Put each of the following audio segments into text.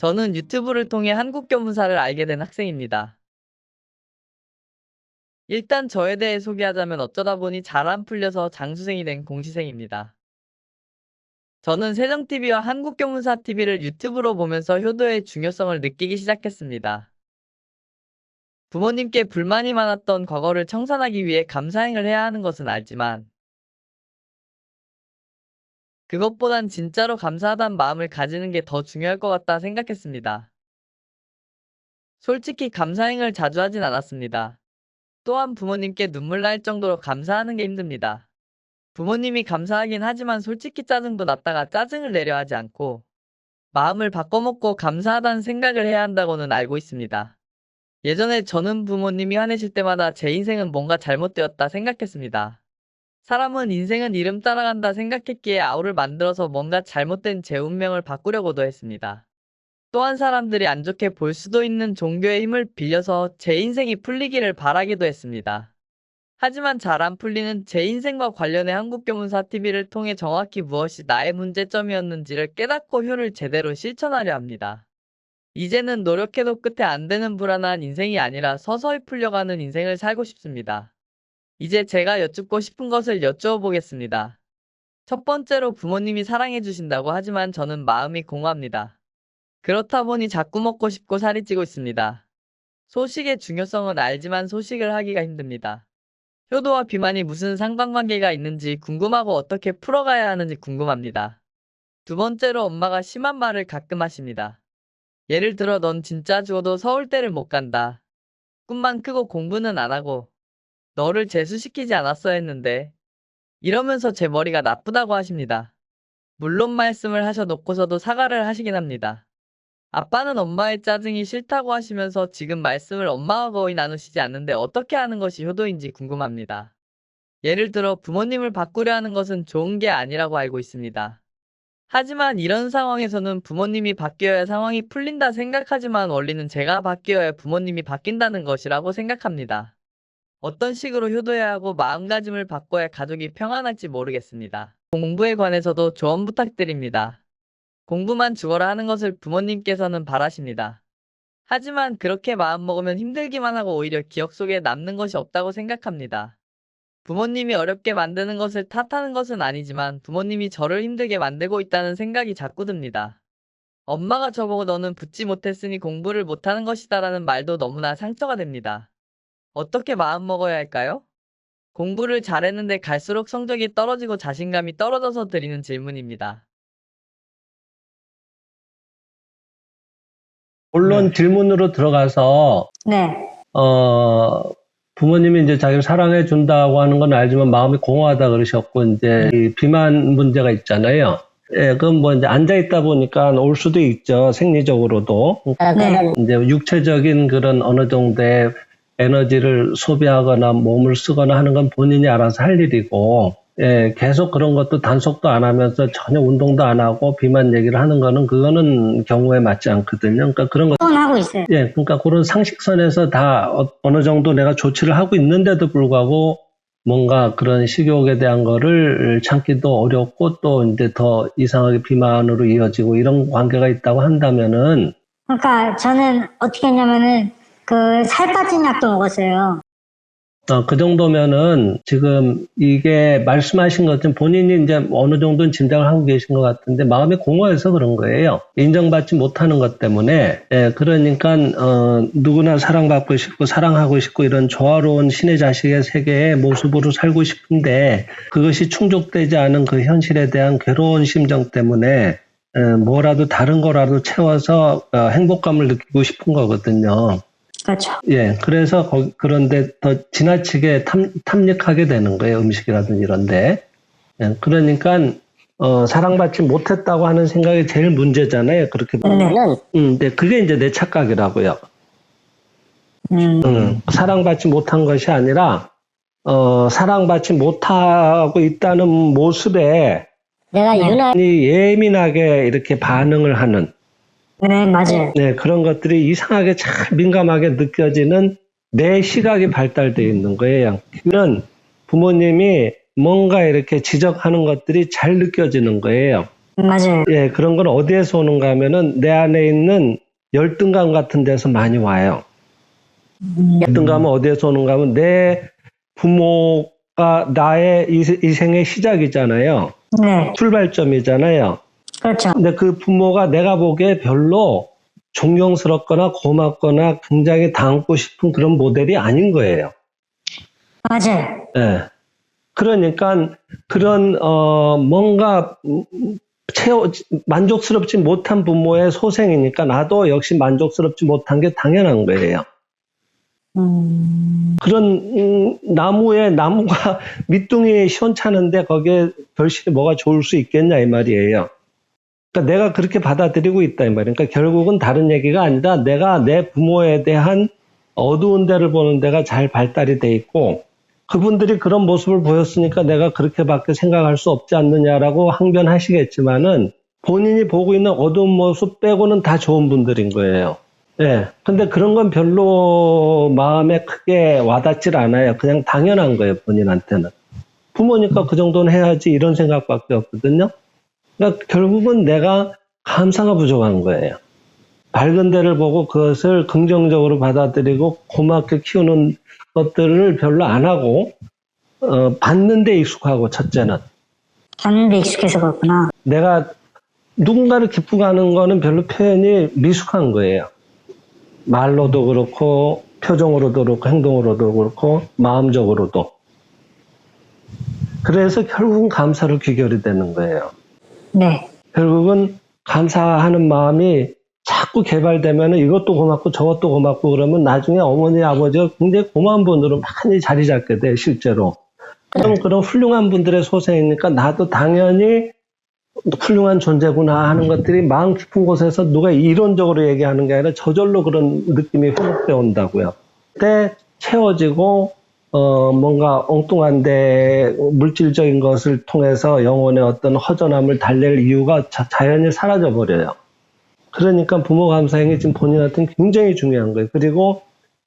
저는 유튜브를 통해 한국 교문사를 알게 된 학생입니다. 일단 저에 대해 소개하자면 어쩌다 보니 잘 안 풀려서 장수생이 된 공시생입니다. 저는 세정TV와 한국교문사TV를 유튜브로 보면서 효도의 중요성을 느끼기 시작했습니다. 부모님께 불만이 많았던 과거를 청산하기 위해 감사행을 해야 하는 것은 알지만 그것보단 진짜로 감사하다는 마음을 가지는 게 더 중요할 것 같다 생각했습니다. 솔직히 감사행을 자주 하진 않았습니다. 또한 부모님께 눈물 날 정도로 감사하는 게 힘듭니다. 부모님이 감사하긴 하지만 솔직히 짜증도 났다가 짜증을 내려 하지 않고 마음을 바꿔먹고 감사하다는 생각을 해야 한다고는 알고 있습니다. 예전에 저는 부모님이 화내실 때마다 제 인생은 뭔가 잘못되었다 생각했습니다. 사람은 인생은 이름 따라간다 생각했기에 아우를 만들어서 뭔가 잘못된 제 운명을 바꾸려고도 했습니다. 또한 사람들이 안 좋게 볼 수도 있는 종교의 힘을 빌려서 제 인생이 풀리기를 바라기도 했습니다. 하지만 잘 안 풀리는 제 인생과 관련해 한국교문사TV를 통해 정확히 무엇이 나의 문제점이었는지를 깨닫고 효를 제대로 실천하려 합니다. 이제는 노력해도 끝에 안 되는 불안한 인생이 아니라 서서히 풀려가는 인생을 살고 싶습니다. 이제 제가 여쭙고 싶은 것을 여쭈어 보겠습니다. 첫 번째로 부모님이 사랑해 주신다고 하지만 저는 마음이 공허합니다. 그렇다 보니 자꾸 먹고 싶고 살이 찌고 있습니다. 소식의 중요성은 알지만 소식을 하기가 힘듭니다. 효도와 비만이 무슨 상관관계가 있는지 궁금하고 어떻게 풀어가야 하는지 궁금합니다. 두 번째로 엄마가 심한 말을 가끔 하십니다. 예를 들어 넌 진짜 죽어도 서울대를 못 간다. 꿈만 크고 공부는 안 하고 너를 재수시키지 않았어야 했는데 이러면서 제 머리가 나쁘다고 하십니다. 물론 말씀을 하셔놓고서도 사과를 하시긴 합니다. 아빠는 엄마의 짜증이 싫다고 하시면서 지금 말씀을 엄마와 거의 나누시지 않는데 어떻게 하는 것이 효도인지 궁금합니다. 예를 들어 부모님을 바꾸려 하는 것은 좋은 게 아니라고 알고 있습니다. 하지만 이런 상황에서는 부모님이 바뀌어야 상황이 풀린다 생각하지만 원리는 제가 바뀌어야 부모님이 바뀐다는 것이라고 생각합니다. 어떤 식으로 효도해야 하고 마음가짐을 바꿔야 가족이 평안할지 모르겠습니다. 공부에 관해서도 조언 부탁드립니다. 공부만 죽어라 하는 것을 부모님께서는 바라십니다. 하지만 그렇게 마음먹으면 힘들기만 하고 오히려 기억 속에 남는 것이 없다고 생각합니다. 부모님이 어렵게 만드는 것을 탓하는 것은 아니지만 부모님이 저를 힘들게 만들고 있다는 생각이 자꾸 듭니다. 엄마가 저보고 너는 붙지 못했으니 공부를 못하는 것이다라는 말도 너무나 상처가 됩니다. 어떻게 마음먹어야 할까요? 공부를 잘했는데 갈수록 성적이 떨어지고 자신감이 떨어져서 드리는 질문입니다. 본론 질문으로 들어가서 네. 어 부모님이 이제 자기를 사랑해 준다고 하는 건 알지만 마음이 공허하다 그러셨고 이제 이 비만 문제가 있잖아요. 예, 그건 뭐 이제 앉아 있다 보니까 올 수도 있죠. 생리적으로도. 네. 이제 육체적인 그런 어느 정도의 에너지를 소비하거나 몸을 쓰거나 하는 건 본인이 알아서 할 일이고, 예, 계속 그런 것도 단속도 안 하면서 전혀 운동도 안 하고 비만 얘기를 하는 거는 그거는 경우에 맞지 않거든요. 그러니까 그런 것, 폰 하고 있어요. 예, 그러니까 그런 상식선에서 다 어- 어느 정도 내가 조치를 하고 있는데도 불구하고 뭔가 그런 식욕에 대한 거를 참기도 어렵고 또 이제 더 이상하게 비만으로 이어지고 이런 관계가 있다고 한다면은 그러니까 저는 어떻게 했냐면은 그 살 빠진 약도 먹었어요. 어, 그 정도면은 지금 이게 말씀하신 것처럼 본인이 이제 어느 정도는 짐작을 하고 계신 것 같은데 마음이 공허해서 그런 거예요. 인정받지 못하는 것 때문에. 예, 그러니까 어, 누구나 사랑받고 싶고 사랑하고 싶고 이런 조화로운 신의 자식의 세계의 모습으로 살고 싶은데 그것이 충족되지 않은 그 현실에 대한 괴로운 심정 때문에 에, 뭐라도 다른 거라도 채워서 어, 행복감을 느끼고 싶은 거거든요. 그렇죠. 예, 그래서 거- 그런데 더 지나치게 탐, 탐닉하게 되는 거예요. 음식이라든지 이런데. 예, 그러니까, 어, 사랑받지 못했다고 하는 생각이 제일 문제잖아요. 그렇게 보면. 음, 근데 그게 이제 내 착각이라고요. 음. 음, 사랑받지 못한 것이 아니라, 어, 사랑받지 못하고 있다는 모습에 내가 유나 이 예민하게 이렇게 반응을 하는, 네 맞아요. 네, 그런 것들이 이상하게 참 민감하게 느껴지는 내 시각이 발달되어 있는 거예요. 그는 부모님이 뭔가 이렇게 지적하는 것들이 잘 느껴지는 거예요. 맞아요. 예, 그런 건 어디에서 오는가 하면은 내 안에 있는 열등감 같은 데서 많이 와요. 열등감은 어디에서 오는가 하면 내 부모가 나의 이, 이 생의 시작이잖아요. 네, 출발점이잖아요. 그렇죠. 근데 그 부모가 내가 보기에 별로 존경스럽거나 고맙거나 굉장히 닮고 싶은 그런 모델이 아닌 거예요. 맞아요. 예. 그러니까 그런 어 뭔가 음, 채워 만족스럽지 못한 부모의 소생이니까 나도 역시 만족스럽지 못한 게 당연한 거예요. 음, 그런 음, 나무에 나무가 밑둥이 시원찮은데 거기에 결실이 뭐가 좋을 수 있겠냐 이 말이에요. 그러니까 내가 그렇게 받아들이고 있다 이 말이에요. 그러니까 결국은 다른 얘기가 아니라 내가 내 부모에 대한 어두운 데를 보는 데가 잘 발달이 돼 있고 그분들이 그런 모습을 보였으니까 내가 그렇게밖에 생각할 수 없지 않느냐라고 항변하시겠지만은 본인이 보고 있는 어두운 모습 빼고는 다 좋은 분들인 거예요. 예. 근데 그런 건 별로 마음에 크게 와닿질 않아요. 그냥 당연한 거예요, 본인한테는. 부모니까 그 정도는 해야지 이런 생각밖에 없거든요. 그러니까 결국은 내가 감사가 부족한 거예요. 밝은 데를 보고 그것을 긍정적으로 받아들이고 고맙게 키우는 것들을 별로 안 하고 어, 받는 데 익숙하고 첫째는 봤는데 익숙해서 그렇구나. 내가 누군가를 기쁘게 하는 거는 별로 표현이 미숙한 거예요. 말로도 그렇고 표정으로도 그렇고 행동으로도 그렇고 마음적으로도. 그래서 결국은 감사로 귀결이 되는 거예요. 네, 결국은 감사하는 마음이 자꾸 개발되면 이것도 고맙고 저것도 고맙고 그러면 나중에 어머니 아버지가 굉장히 고마운 분으로 많이 자리 잡게 돼 실제로. 그럼 그런 훌륭한 분들의 소생이니까 나도 당연히 훌륭한 존재구나 하는 것들이 마음 깊은 곳에서 누가 이론적으로 얘기하는 게 아니라 저절로 그런 느낌이 회복돼 온다고요. 그때 채워지고 어 뭔가 엉뚱한데 물질적인 것을 통해서 영혼의 어떤 허전함을 달랠 이유가 자, 자연히 사라져 버려요. 그러니까 부모 감사행위 지금 본인한테는 굉장히 중요한 거예요. 그리고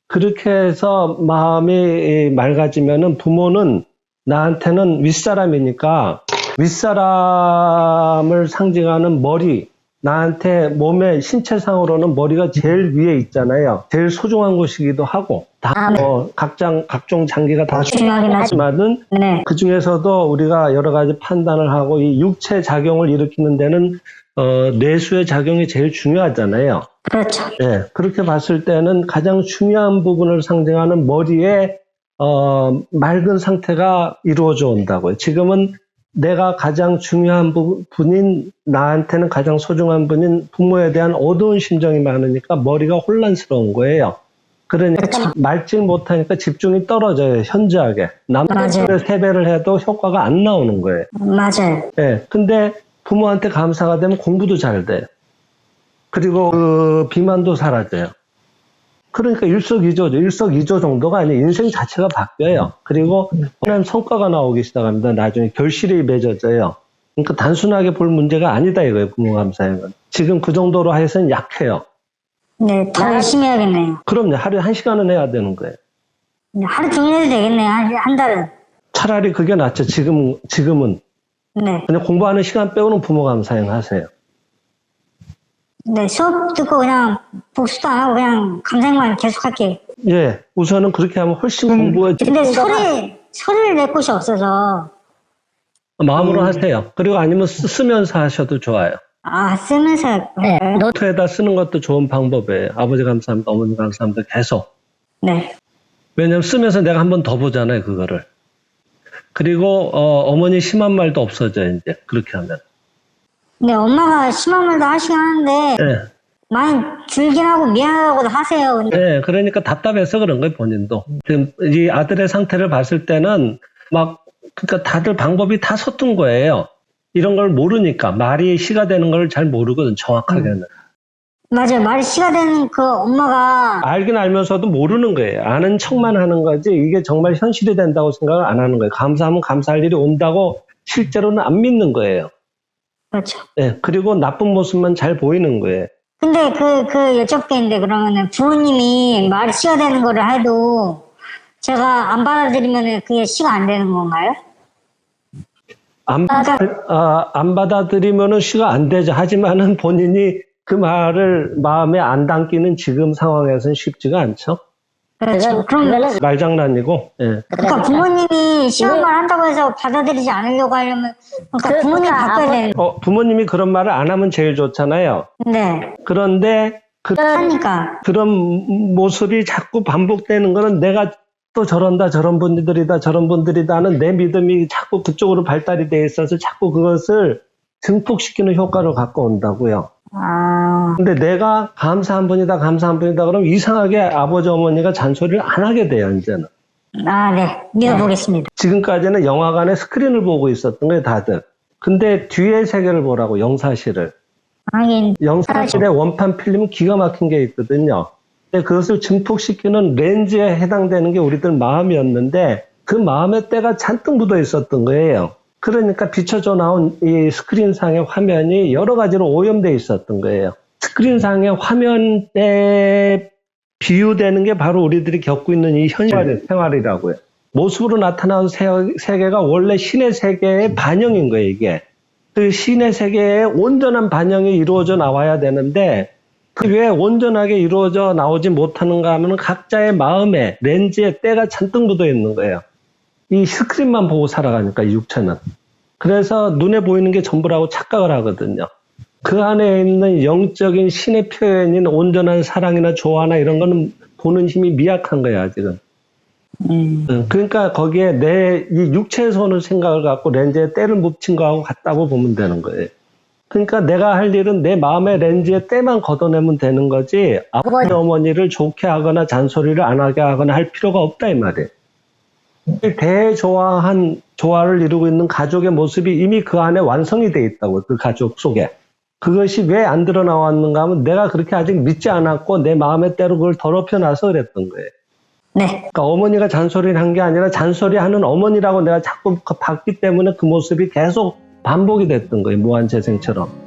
그렇게 해서 마음이 맑아지면은 부모는 나한테는 윗사람이니까 윗사람을 상징하는 머리, 나한테 몸의 신체상으로는 머리가 제일 위에 있잖아요. 제일 소중한 곳이기도 하고, 다, 아, 네. 어, 각장, 각종 장기가 다 중요하긴 중요하지만은 네, 그 중에서도 우리가 여러 가지 판단을 하고 이 육체 작용을 일으키는 데는 어, 뇌수의 작용이 제일 중요하잖아요. 그렇죠. 예, 그렇게 봤을 때는 가장 중요한 부분을 상징하는 머리에 어, 맑은 상태가 이루어져 온다고요. 지금은 내가 가장 중요한 부- 분인 나한테는 가장 소중한 분인 부모에 대한 어두운 심정이 많으니까 머리가 혼란스러운 거예요. 그러니까 그렇죠. 맑지 못하니까 집중이 떨어져요. 현저하게. 남들의 맞아요. 세 배를 해도 효과가 안 나오는 거예요. 맞아요. 예. 근데 부모한테 감사가 되면 공부도 잘 돼요. 그리고 그 비만도 사라져요. 그러니까 일석이조죠. 일석이조 정도가 아니라 인생 자체가 바뀌어요. 그리고 뻔한 성과가 나오기 시작합니다. 나중에 결실이 맺어져요. 그러니까 단순하게 볼 문제가 아니다 이거예요. 부모 감사행은. 지금 그 정도로 해서는 약해요. 네, 더 열심히 해야겠네요. 그럼요. 하루에 한 시간은 해야 되는 거예요. 네, 하루 종일 해도 되겠네요. 한, 한 달은. 차라리 그게 낫죠. 지금, 지금은. 네, 그냥 공부하는 시간 빼고는 부모 감사행 하세요. 네, 수업 듣고 그냥 복수도 안 하고 그냥 감상만 계속 할게요. 예. 우선은 그렇게 하면 훨씬 공부에 근데 소리, 소리를 낼 곳이 없어서, 마음으로 음. 하세요. 그리고 아니면 쓰, 쓰면서 하셔도 좋아요. 아, 쓰면서, 네, 노트에다 쓰는 것도 좋은 방법이에요. 아버지 감사합니다. 어머니 감사합니다. 계속. 네, 왜냐면 쓰면서 내가 한 번 더 보잖아요. 그거를. 그리고 어, 머니 심한 말도 없어져요. 이제 그렇게 하면. 근데 엄마가 심한 말도 하시긴 하는데, 예. 많이 줄긴 하고 미안하고도 하세요. 근데, 예, 그러니까 답답해서 그런 거예요, 본인도. 지금 이 아들의 상태를 봤을 때는 막, 그러니까 다들 방법이 다 서툰 거예요. 이런 걸 모르니까. 말이 시가 되는 걸 잘 모르거든, 정확하게는. 맞아요. 말이 씨가 되는 그 엄마가, 알긴 알면서도 모르는 거예요. 아는 척만 하는 거지, 이게 정말 현실이 된다고 생각을 안 하는 거예요. 감사하면 감사할 일이 온다고 실제로는 안 믿는 거예요. 그렇죠. 예, 그리고 나쁜 모습만 잘 보이는 거예요. 근데 그, 그 여쭙겠는데 그러면은 부모님이 씨가 되는 거를 해도 제가 안 받아들이면 그게 씨가 안 되는 건가요? 안, 맞아. 아, 안 받아들이면은 쉬가 안 되죠. 하지만은 본인이 그 말을 마음에 안 담기는 지금 상황에서는 쉽지가 않죠. 그렇죠. 그럼 그거는 말장난이고, 예. 그러니까 부모님이 시험을 한다고 해서 받아들이지 않으려고 하려면 그러니까 그- 부모님 그러니까 바꿔야 아버- 되는 어, 부모님이 그런 말을 안 하면 제일 좋잖아요. 네 그런데 그, 하니까 그런 모습이 자꾸 반복되는 거는 내가 또 저런다, 저런 분들이다, 저런 분들이다 하는 내 믿음이 자꾸 그쪽으로 발달이 돼 있어서 자꾸 그것을 증폭시키는 효과를 갖고 온다고요. 아 근데 내가 감사한 분이다, 감사한 분이다, 그러면 이상하게 아버지, 어머니가 잔소리를 안 하게 돼요, 이제는. 아, 네. 믿어보겠습니다. 지금까지는 영화관에 스크린을 보고 있었던 거예요, 다들. 근데 뒤에 세계를 보라고, 영사실을. 하긴, 영사실의 원판 필름은 기가 막힌 게 있거든요. 근데 그것을 증폭시키는 렌즈에 해당되는 게 우리들 마음이었는데 그 마음의 때가 잔뜩 묻어 있었던 거예요. 그러니까 비춰져 나온 이 스크린상의 화면이 여러 가지로 오염돼 있었던 거예요. 스크린상의 화면에 비유되는 게 바로 우리들이 겪고 있는 이 현실 생활이라고요. 모습으로 나타나는 세- 세계가 원래 신의 세계의 반영인 거예요, 이게. 그 신의 세계에 온전한 반영이 이루어져 나와야 되는데 그왜 온전하게 이루어져 나오지 못하는가 하면 각자의 마음에 렌즈에 때가 잔뜩 묻어 있는 거예요. 이 스크린만 보고 살아가니까 이 육체는. 그래서 눈에 보이는 게 전부라고 착각을 하거든요. 그 안에 있는 영적인 신의 표현인 온전한 사랑이나 조화나 이런 거는 보는 힘이 미약한 거야, 아직은. 음, 음, 그러니까 거기에 내 이 육체에서 오는 생각을 갖고 렌즈에 때를 묻힌 거하고 같다고 보면 되는 거예요. 그러니까 내가 할 일은 내 마음의 렌즈에 때만 걷어내면 되는 거지 아버지 어머니를 좋게 하거나 잔소리를 안 하게 하거나 할 필요가 없다 이 말이에요. 대조화한 조화를 이루고 있는 가족의 모습이 이미 그 안에 완성이 돼 있다고 그 가족 속에. 그것이 왜 안 드러 나왔는가 하면 내가 그렇게 아직 믿지 않았고 내 마음의 때로 그걸 더럽혀 놔서 그랬던 거예요. 네. 그러니까 어머니가 잔소리를 한 게 아니라 잔소리하는 어머니라고 내가 자꾸 봤기 때문에 그 모습이 계속 반복이 됐던 거예요. 무한 재생처럼.